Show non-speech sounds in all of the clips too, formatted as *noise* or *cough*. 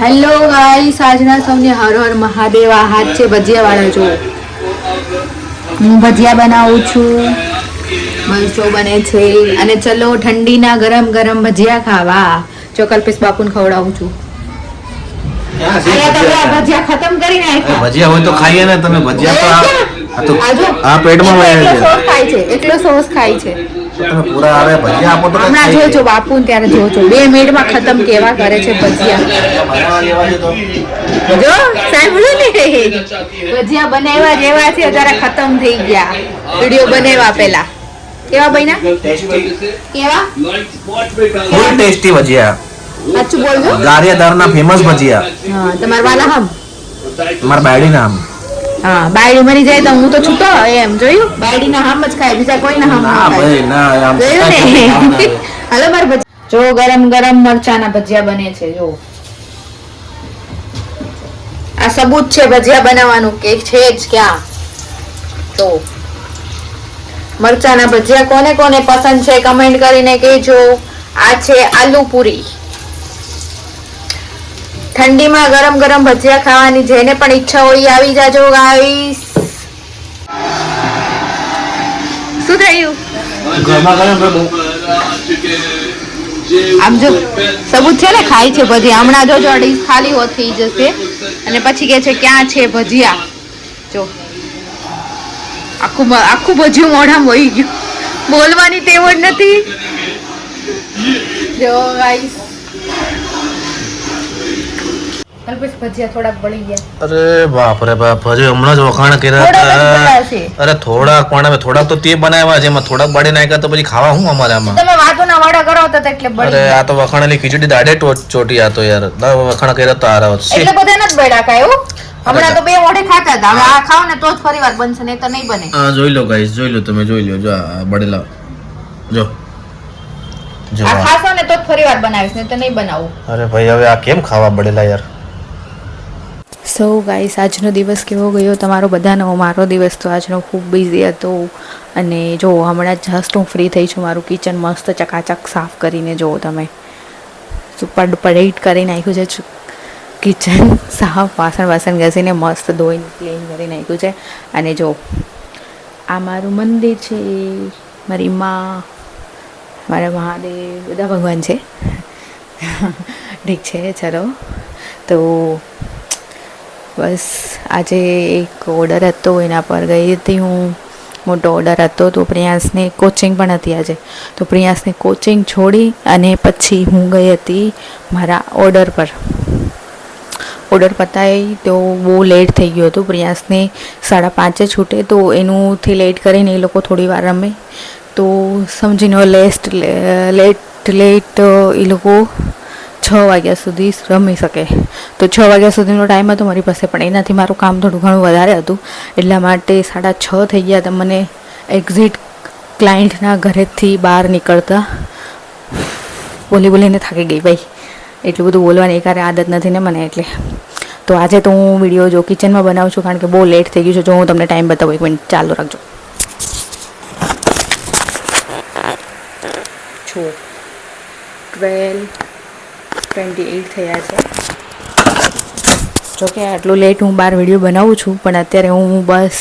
Hello guys આજના સૌને હર હર મહાદેવ આ હાથ છે ભજીયા વાળા જો. હું ભજીયા બનાવું છું. મરચો બને છે. અને ચલો ઠંડીના ગરમ ગરમ ભજીયા ખાવા. જો કલ્પેશ બાપુને ખવડાવું છું. ભજીયા? ખતમ કરી નાખ્યા ભજીયા હોય તો ખાઈએ ને તમે ભજીયા તો આ- પેટમાં એટલો સોસ ખાય છે એટલો સોસ ખાય છે. તમે પૂરા આવે ભજીયા આપો તો હમણાં જોજો બાપુ ત્યારે જોજો. બે મિનિટમાં ખતમ કેવા કરે છે ભજીયા. જો સાંભળ્યું ને. ભજીયા બનાવ્યા જેવા છે ત્યારે ખતમ થઈ ગયા. વિડિયો બનાવ્યા પેલા કેવા બન્યા? કેવા? ફૂલ ટેસ્ટી ભજીયા. સાચું બોલજો. ગારિયાદારના ફેમસ ભજીયા. હા તમારા વાલા હમ? મારા બાયડી નામ હા બાયડી મરી જાય તો હું તો છૂટો એમ જોયું? બાયડી ના હામ જ ખાય બીજા કોઈ ના હામ ના ના ભાઈ ના જોયું ને? *laughs* હાલો માર ભજીયા જો ગરમ ગરમ મરચાના ભજીયા બને છે જો. આ સબૂત છે ભજીયા બનાવવાનું કે છે જ ક્યાં? તો મરચાના ભજીયા કોને કોને પસંદ છે કમેન્ટ કરીને કહેજો. આ છે આલુ પૂરી ઠંડીમાં ગરમ ગરમ ભજીયા ખાવાની જેને પણ ઈચ્છા હોય આવી જાજો ગાઈસ શું થયું આમ જો સબૂત છે ને ખાય છે ભજીયા. હમણાં જો જો ખાલી હો થઈ જશે. અને પછી કે છે ક્યાં છે ભજીયા? જો. આખું આખું ભજીયું મોઢામાં વહી ગયું. બોલવાની ટેવ નથી. જો ગાઈસ અલ્પેશ ભજીયા થોડાક બળી ગયા. અરે બાપ રે બાપ હજી હમણાં જ વખાણ કર્યા હતા. અરે થોડાક પણ થોડાક તો તે બનાવ્યા છે એમાં થોડાક બાળી નાખ્યા તો પછી ખાવા હું અમારે આમાં? તમે વાતોના વાડા કરો હતા એટલે અરે આ તો વખાણેલી ખીચડી દાડે ચોટી આ તો યાર. ના વખાણ કર્યા તો આરા એટલે બધા નથી બળ્યા કાયો હમણાં તો બે મોઢે ખાતા હતા. હવે આ ખાવ ને તો જ ફરી વાર બનશે નહીં તો નહીં બને. હા જોઈ લો ગાઈસ જોઈ લો તમે જોઈ લો. જો આ બળેલા. જો. જો આ આ. ખાશો ને તો જ ફરી વાર બનાવીશ નહીં તો નહીં બનાવું. અરે ભાઈ હવે આ કેમ ખાવા બળેલા યાર? સો ગાઈસ આજનો દિવસ કેવો ગયો? તમારો બધાનો, મારો દિવસ તો આજનો ખૂબ બિઝી હતો. અને જો, હમણાં જસ્ટ હું ફ્રી થઈ છું, મારું કિચન મસ્ત ચકાચક સાફ કરીને જુઓ તમે. સુપર પડેટ કરી નાખ્યું છે કિચન *laughs* સાફ, વાસણ વાસણ ઘસીને મસ્ત ધોઈને ક્લીન કરી નાખ્યું છે. અને જો, આ મારું મંદિર છે, મારી માં, મારા મહાદેવ, બધા ભગવાન છે. *laughs* ઠીક છે, ચલો. તો બસ આજે એક ઓર્ડર હતો, એના પર ગઈ હતી હું મોટો ઓર્ડર હતો, તો પ્રિયાંશને કોચિંગ પણ હતી આજે. તો પ્રિયાંશને કોચિંગ છોડી અને પછી હું ગઈ હતી મારા ઓર્ડર પર. ઓર્ડર પતાવી તો બહુ લેટ થઈ ગયું હતું. પ્રિયાંશને સાડા પાંચે છૂટે તો એનુંથી લેટ કરીને એ લોકો થોડી વાર રમે. તો સમજીને લેસ્ટ લેટ લેટ એ લોકો છ વાગ્યા સુધી રમી શકે. તો છ વાગ્યા સુધીનો ટાઈમ હતો મારી પાસે, પણ એનાથી મારું કામ થોડું ઘણું વધારે હતું. એટલા માટે સાડા છ થઈ ગયા તો મને એક્ઝિટ ક્લાયન્ટના ઘરેથી બહાર નીકળતા બોલી બોલીને થાકી ગઈ. ભાઈ, એટલું બધું બોલવાની એકારે આદત નથી ને મને એટલે. તો આજે તો હું વીડિયો જો કિચનમાં બનાવું છું, કારણ કે બહુ લેટ થઈ ગયું છે. જો હું તમને ટાઈમ બતાવું, એક મિનિટ ચાલુ રાખજો. છો. ટ્વેલ્વ ટ્વેન્ટી એઇટ થયા છે. જોકે આટલું લેટ હું બહાર વીડિયો બનાવું છું, પણ અત્યારે હું બસ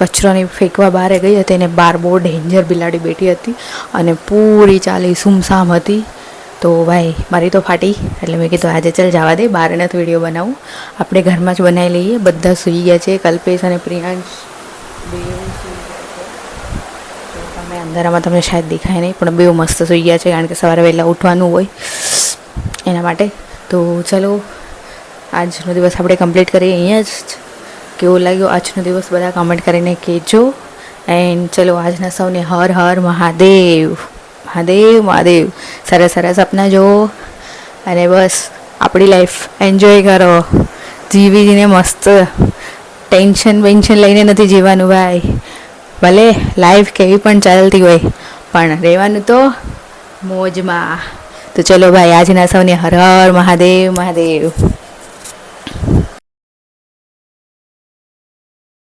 કચરોને ફેંકવા બહાર ગઈ હતી અને બહાર બહુ ડેન્જર બિલાડી બેઠી હતી અને પૂરી ચાલી સુમસામ હતી. તો ભાઈ, મારી તો ફાટી, એટલે મેં કીધું આજે ચાલ જવા દે બહાર નથી વીડિયો બનાવું. આપણે ઘરમાં જ બનાવી લઈએ, બધા સૂઈ ગયા છે, કલ્પેશ અને પ્રિયાંશ તમે અંધારામાં તમને શાયદ દેખાય નહીં, પણ બેઉ મસ્ત સૂઈ ગયા છે, કારણ કે સવારે વહેલા ઉઠવાનું હોય. એના માટે. તો ચલો, આજનો દિવસ આપણે કમ્પ્લીટ કરીએ. અહીંયા જ કેવો લાગ્યો આજનો દિવસ? બધા કમેન્ટ કરીને કહેજો. એન્ડ ચલો, આજના સૌને હર હર મહાદેવ. મહાદેવ મહાદેવ. સરસ સરસ સપના જુઓ. અને બસ, આપણી લાઈફ એન્જોય કરો. જીવી જીને મસ્ત. ટેન્શન વેન્શન લઈને નથી જીવવાનું ભાઈ. ભલે લાઈફ કેવી પણ ચાલતી હોય, પણ રહેવાનું તો મોજમાં. તો ચલો ભાઈ આજના સૌને હર હર મહાદેવ મહાદેવ.